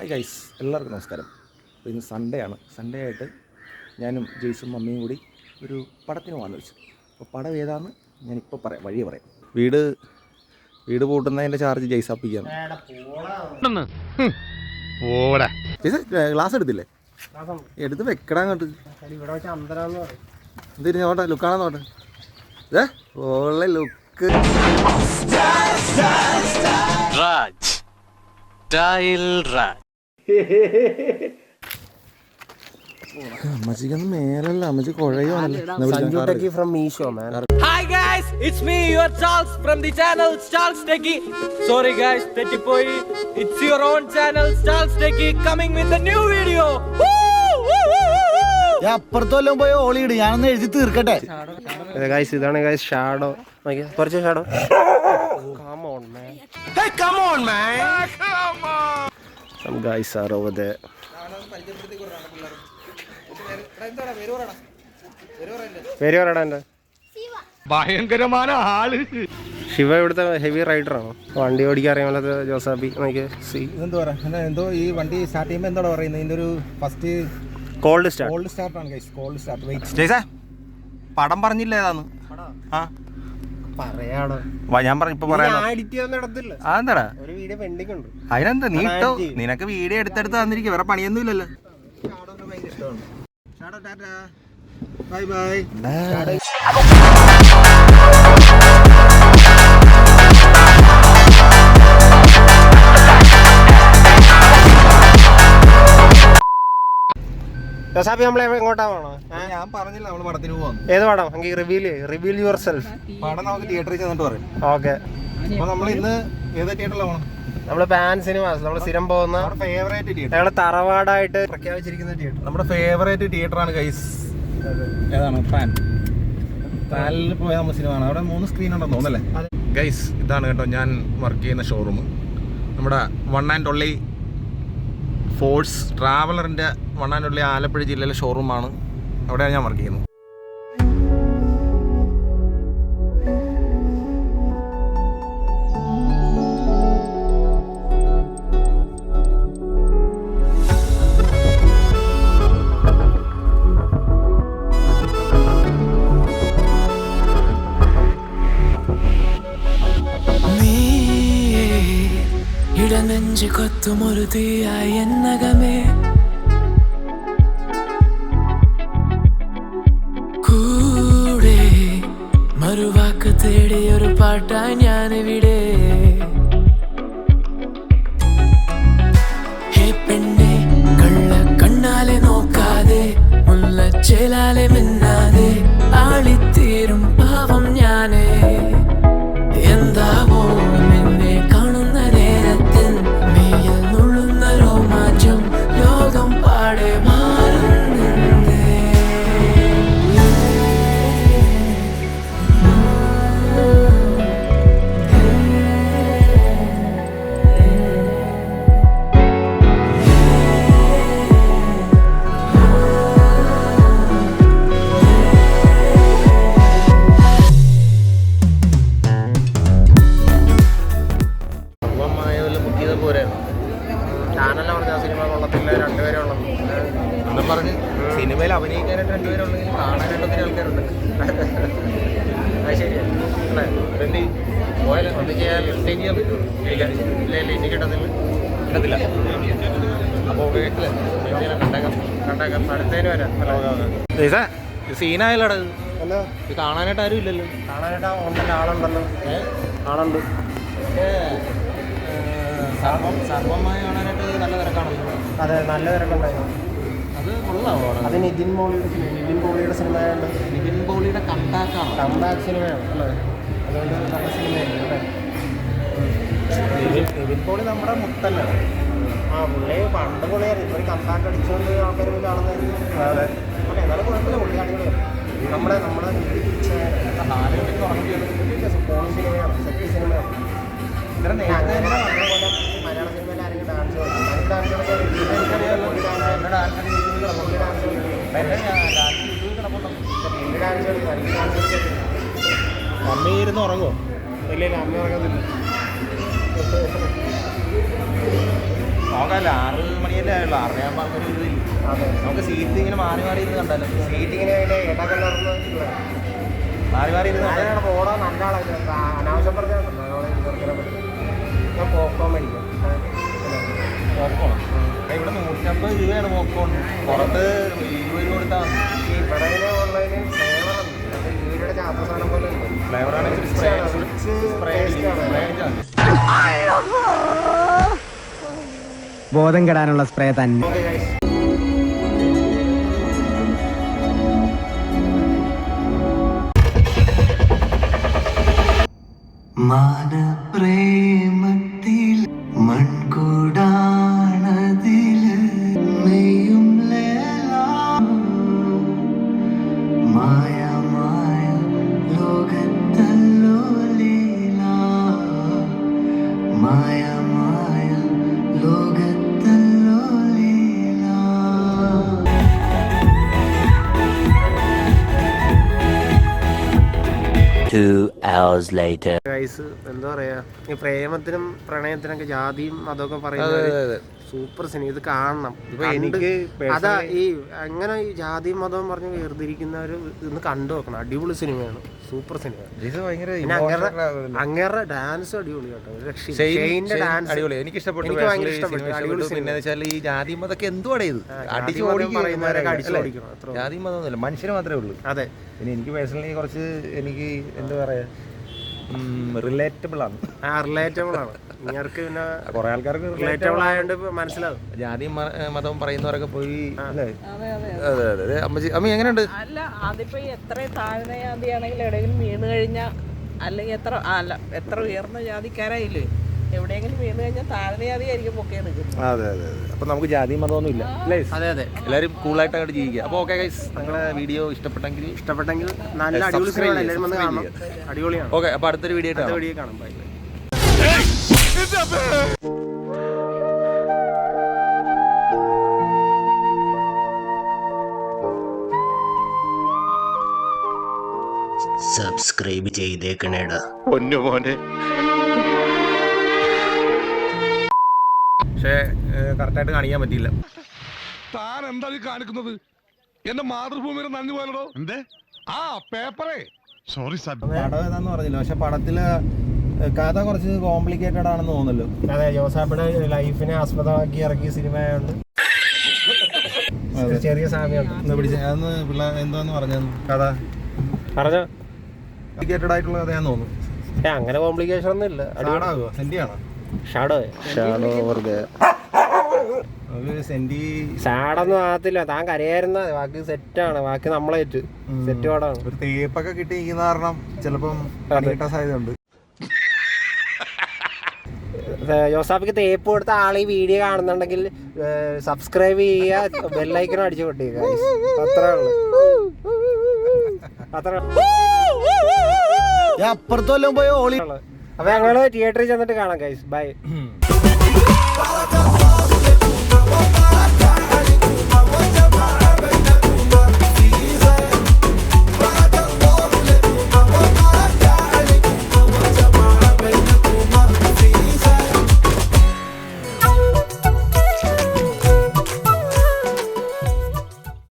Hi guys എല്ലാവർക്കും നമസ്കാരം. അപ്പോൾ ഇന്ന് സൺഡേ ആണ്. സൺഡേ ആയിട്ട് ഞാനും ജെയ്സും മമ്മിയും കൂടി ഒരു പടത്തിന് പോകാൻ വെച്ചു അപ്പോൾ പടം ഏതാന്ന് ഞാനിപ്പോൾ പറയാം വഴിയെ പറയാം. വീട് വീട് പൂട്ടുന്നതിന്റെ ചാർജ് ജെയ്സ് അപ്പിക്കാണ്. ഗ്ലാസ് എടുത്തില്ലേ? എടുത്ത് വെക്കടാ അങ്ങോട്ട്. എന്തിരി നോട്ടെ ലുക്കാണെന്ന് നോട്ടെ ഇതേ ഓളെ ലുക്ക്. Style Raj. അമ്മച്ചിക്കൊന്നും മേലല്ല അമ്മച്ചി Sanju from Meesho man Hi guys, it's me, your Charles from the channel Charles Techie. Sorry guys, Tetipoi. It's your own channel Charles Techie coming with a new video. Woo! Woo! Woo! Woo! Woo! അപ്പുറത്ത് വല്ലതും പോയി ഓളിയിട് ഞാനൊന്ന് എഴുതി തീർക്കട്ടെ guys ഇതാണ് guys shadow കുറച്ച് shadow on man Hey, come on, man. Some guys are over the പേര് പറയടാ എന്റെ. ഭയങ്കരമായ ആൾ. ശിവ ഇവിടുത്തെ ഹെവി റൈഡർ ആണോ? വണ്ടി ഓടിക്കാൻ അറിയാമല്ലാത്ത ജോസാബി നോക്കിയ സി എന്തോ പറയാ എന്തോ ഈ വണ്ടി സ്റ്റാർട്ട് ചെയ്യുമ്പോൾ എന്തോടാ പറയുന്നത് ഇതിന്റെ ഒരു first cold start cold start ആണ് ഗൈസ് കോൾഡ് സ്റ്റാർട്ട് വെയിറ്റ് ജയ്സേ പടം പറഞ്ഞില്ല ഏതാന്ന്? ആ? പറയാടോ. ഞാൻ പറഞ്ഞു ഇപ്പൊ പറയാം അതെന്താടാ? അതിനെന്താ നീ ഇട്ടോ. നിനക്ക് വീഡിയോ എടുത്തെടുത്ത് തന്നിരിക്കും വേറെ പണിയൊന്നും ഇല്ലല്ലോ. Bye bye. ജോസാബി നമ്മളെ എങ്ങോട്ടാ പോണോ ഞാൻ പറഞ്ഞില്ല നമ്മൾ പടത്തിന് പോവാം ഏത് പടം? എനിക്ക് റിവീൽ റിവീൽ യുവർ സെൽഫ് പടം നമുക്ക് തിയേറ്ററിൽ ചെന്നിട്ട് പറയും. ഓക്കെ. അപ്പൊ നമ്മൾ ഇന്ന് ഏത് തിയേറ്ററിൽ പോകണം നമ്മൾ പാൻ സിനിമാസ് നമ്മൾ സ്ഥിരം പോകുന്ന നമ്മുടെ ഫേവറേറ്റ് തിയേറ്റർ തറവാടായിട്ട് പ്രഖ്യാപിച്ചിരിക്കുന്ന തിയേറ്റർ നമ്മുടെ ഫേവറേറ്റ് തിയേറ്റർ ആണ് ഗൈസ് ഏതാണ്? പാൻ പാനിൽ പോയ നമ്മൾ സിനിമ ആണ്. അവിടെ മൂന്ന് സ്ക്രീൻ ഉണ്ടെന്ന് തോന്നല്ലേ ഗൈസ് ഇതാണ് കേട്ടോ ഞാൻ വർക്ക് ചെയ്യുന്ന ഷോറൂം നമ്മുടെ വൺ ആൻഡ് ഒള്ളി ഫോഴ്സ് ട്രാവലറിന്റെ ഒള്ളി ആലപ്പുഴ ജില്ലയിലെ ഷോറൂമാണ്. അവിടെയാണ് ഞാൻ വർക്ക് ചെയ്യുന്നത്. കൊത്തുമൊരു തീയായി എന്നകമേ. മറുവാക്ക് പാട്ടാ ഞാനിവിടെ. ഹേ പെണ്ണെ കള്ള കണ്ണാലെ നോക്കാതെ മുല്ലച്ചേലാലെ മിന്നാതെ ആളിത്തീരും പാവം ഞാനേ. എന്താവോ കിട്ടത്തില്ല? അപ്പോൾ കണ്ടേക്കാം. അടുത്തതിന് വരാം. സീനായാലോടാ ഇത് കാണാനായിട്ട് ആരും ഇല്ലല്ലോ. കാണാനായിട്ട് ഉണ്ടല്ലോ ആളുണ്ടല്ലോ. ആളുണ്ട് സർവം സർവമായി കാണാനായിട്ട് നല്ല തിരക്കാണല്ലോ അതെ നല്ല തിരക്കുണ്ടായിരുന്നു. അത് നിതിൻ മോളി നിതിൻ പോളിയുടെ സിനിമ നിതിൻ പോളിയുടെ നിവിൻ കമ്പാക്ക് സിനിമയാണ് അല്ലേ? അതുകൊണ്ട് നല്ല സിനിമയായിരുന്നു അല്ലേ? നിവിൻ പോളി നമ്മുടെ മുത്തല്ല? ആ പുള്ളി പണ്ട് പുള്ളിയായിരുന്നു. ഒരു കമ്പാക്ക് അടിച്ചുകൊണ്ട് ആൾക്കാർ പോയി കാണുന്നതായിരുന്നു അതെ. അല്ല എന്നാലും കുഴപ്പമില്ല പുള്ളി അടിപൊളിയാണ് നമ്മുടെ നമ്മുടെ മണിക്ക് ഉറങ്ങിയത് ഫോൺ സിനിമയാണ് സെറ്റ് സിനിമയാണ്. ഇത്ര നേരത്തെ മമ്മി ഇരുന്ന് ഉറങ്ങോ? ഇല്ല ഇല്ല അമ്മ ഉറങ്ങുന്നില്ല നോക്കാല്ല ആറ് മണിയല്ലേ ആയുള്ളൂ. ആറരയാകുമ്പോൾ അങ്ങനെ ഒരു ഇതില്ല നമുക്ക് സീറ്റ് ഇങ്ങനെ മാറി മാറി ഇരുന്ന് കണ്ടല്ലോ സീറ്റ് ഇങ്ങനെ മാറി മാറി ഇരുന്ന് അങ്ങനെയാണ് ഞാനാണ് പോടാ നല്ല ആളായിട്ട് അനാവശ്യം പറഞ്ഞാൽ ഞാൻ പോക്കോൺ മേടിക്കാം. പോപ്കോൺ നൂറ്റമ്പത് രൂപയാണ് പോപ്കോൺ പുറത്ത് ഇരുപത് രൂപ കൊടുത്താൽ ഇവിടെ ഓൺലൈനിൽ ഫ്ലേവർ ഉണ്ട്. അത് Two hours later. ഗൈസ് എന്താ പറയാ? ഈ പ്രേമത്തിനും പ്രണയത്തിനൊക്കെ ജാതിയും അതൊക്കെ പറയുന്നത് സൂപ്പർ സിനിമ ഇത് കാണണം. കണ്ട് എനിക്ക് അതാ ഈ അങ്ങനെ ഈ ജാതിയും മതവും പറഞ്ഞ് വേർതിരിക്കുന്നവര് ഇന്ന് കണ്ടു നോക്കണം. അടിപൊളി സിനിമയാണ്. സൂപ്പർ സിനിമ പിന്നെ അങ്ങേറെ അങ്ങേറെ ഡാൻസ് അടിപൊളി കേട്ടോ. ഒരു രക്ഷയില്ല. ഷെയ്ന്റെ ഡാൻസ് അടിപൊളി. എനിക്ക് ഇഷ്ടപ്പെട്ടു എനിക്ക് ഭയങ്കര ഇഷ്ടപ്പെട്ടു. സിനിമ അടിപൊളി ഇഷ്ടപ്പെട്ടു. വെച്ചാൽ ഈ ജാതി മതൊക്കെ എന്തുവാടേ ഇത്? അടിച്ചു പറയുന്നവരൊക്കെ അടിച്ച് ഓടിക്കണം, ജാതി മതമൊന്നുമില്ല മനുഷ്യന് മാത്രമേ ഉള്ളൂ. അതെ. പിന്നെ എനിക്ക് പേഴ്സണലി കുറച്ച് എനിക്ക് എന്താ പറയാ റിലേറ്റബിൾ ആണ്. ആ റിലേറ്റബിൾ ആണ്. നിങ്ങൾക്ക് പിന്നെ കുറെ ആൾക്കാർക്ക് റിലേറ്റബിൾ ആയതുകൊണ്ട് മനസ്സിലാവും. ജാതി മതം പറയുന്നവരൊക്കെ പോയി അല്ലേ? അതെ അതെ അതെ. അമ്മച്ചി അമ്മ എങ്ങനെയുണ്ട്? അല്ല അതിപ്പോ എത്ര താഴ്ന്ന ജാതിയാണെങ്കിൽ എവിടെയെങ്കിലും വീണ് കഴിഞ്ഞാൽ അല്ലെങ്കിൽ എത്ര അല്ല എത്ര ഉയർന്ന ജാതിക്കാരായില്ലേ? എവിടെയെങ്കിലും വീണ് കഴിഞ്ഞാൽ പൊക്കെ അതെ അതെ അതെ. അപ്പൊ നമുക്ക് ജാതി മതമൊന്നും ഇല്ല അതെ അതെ. എല്ലാവരും കൂളായിട്ട് അങ്ങോട്ട് ജീവിക്കുക. അപ്പോൾ ഓക്കെ ഗൈസ് നിങ്ങളുടെ വീഡിയോ ഇഷ്ടപ്പെട്ടെങ്കിൽ ഇഷ്ടപ്പെട്ടെങ്കിൽ നല്ല അടിപൊളി സിനിമ എല്ലാവരും വന്ന് അടിപൊളിയാണ്. ഓക്കെ അപ്പോൾ അടുത്തൊരു വീഡിയോ അടുത്ത ആയിട്ട് വീഡിയോ കാണാം. ബൈ ബൈ സബ്സ്ക്രൈബ് ചെയ്തേക്കണേടാ. പക്ഷേ കറക്റ്റായിട്ട് കാണിക്കാൻ പറ്റിയില്ല. താൻ എന്താ ഈ കാണിക്കുന്നത്? എന്റെ മാതൃഭൂമിയുടെ നന്ദി പോലോ എന്തേ? ആ പേപ്പറേ. സോറി സാർ പടം ഏതാന്ന് പറഞ്ഞില്ല? പക്ഷെ പടത്തിൽ കഥ കുറച്ച് കോംപ്ലിക്കേറ്റഡ് ആണെന്ന് തോന്നുന്നല്ലോ അതെ ജോസാബിയുടെ ലൈഫിനെ ആസ്പദമാക്കി ഇറക്കിയ സിനിമ ആയതുകൊണ്ട് ചെറിയ സാമ്യമുണ്ട് പിടിച്ച അതൊന്ന് പിള്ളേർ എന്താന്ന് പറഞ്ഞു കഥ. പറഞ്ഞോ? കോംപ്ലിക്കേറ്റഡ് ആയിട്ടുള്ള കഥയാന്ന് തോന്നുന്നു. അങ്ങനെ കോംപ്ലിക്കേഷൻ ഒന്നും ഇല്ല ഷാഡോ സെന്റിയാണോ ഷാഡോ ഷാഡോ വെറുതെ. സാഡൊന്നും ആകത്തില്ല. താൻ കരയായിരുന്ന ബാക്കി സെറ്റാണ് ബാക്കി നമ്മളേറ്റ് സെറ്റ് പാടാണ്. ഒരു തേപ്പൊക്കെ കിട്ടിയിരിക്കുന്ന കാരണം ചിലപ്പം പണി കിട്ടാൻ സാധ്യതയുണ്ട്. ജോസാഫിക്ക് തേപ്പ് കൊടുത്ത ആൾ ഈ വീഡിയോ കാണുന്നുണ്ടെങ്കിൽ സബ്സ്ക്രൈബ് ചെയ്യുക ബെല്ലൈക്കൺ അടിച്ചു പൊട്ടിക്കുക അത്രേ ഉള്ളൂ. അത്രേ ഞാൻ അപ്പുറത്ത് വല്ലതും പോയി ഓളി അപ്പൊ ഞങ്ങൾ തിയേറ്ററിൽ ചെന്നിട്ട് കാണാം ഗൈസ് ബൈ